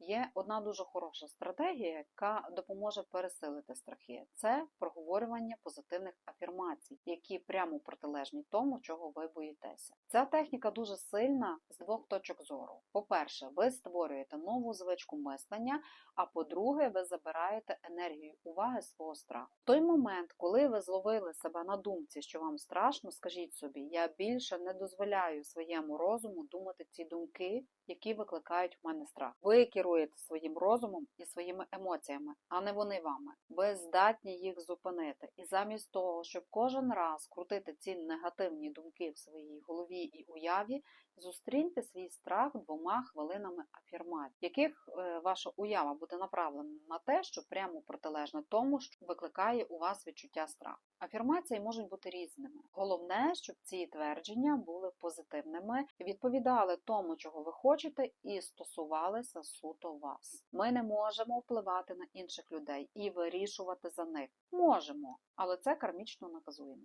Є одна дуже хороша стратегія, яка допоможе пересилити страхи. Це проговорювання позитивних афірмацій, які прямо протилежні тому, чого ви боїтеся. Ця техніка дуже сильна з двох точок зору. По-перше, ви створюєте нову звичку мислення, а по-друге, ви забираєте енергію уваги свого страху. В той момент, коли ви зловили себе на думці, що вам страшно, скажіть собі, я більше не дозволяю своєму розуму думати ці думки, які викликають в мене страх. Ви керуєте своїм розумом і своїми емоціями, а не вони вами. Ви здатні їх зупинити. І замість того, щоб кожен раз крутити ці негативні думки в своїй голові і уяві, зустріньте свій страх двома хвилинами афірмацій, яких е, ваша уява буде направлена на те, що прямо протилежне тому, що викликає у вас відчуття страху. Афірмації можуть бути різними. Головне, щоб ці твердження були позитивними, відповідали тому, чого ви хочете, і стосувалися суто вас. Ми не можемо впливати на інших людей і вирішувати за них. Можемо, але це кармічно наказуємо.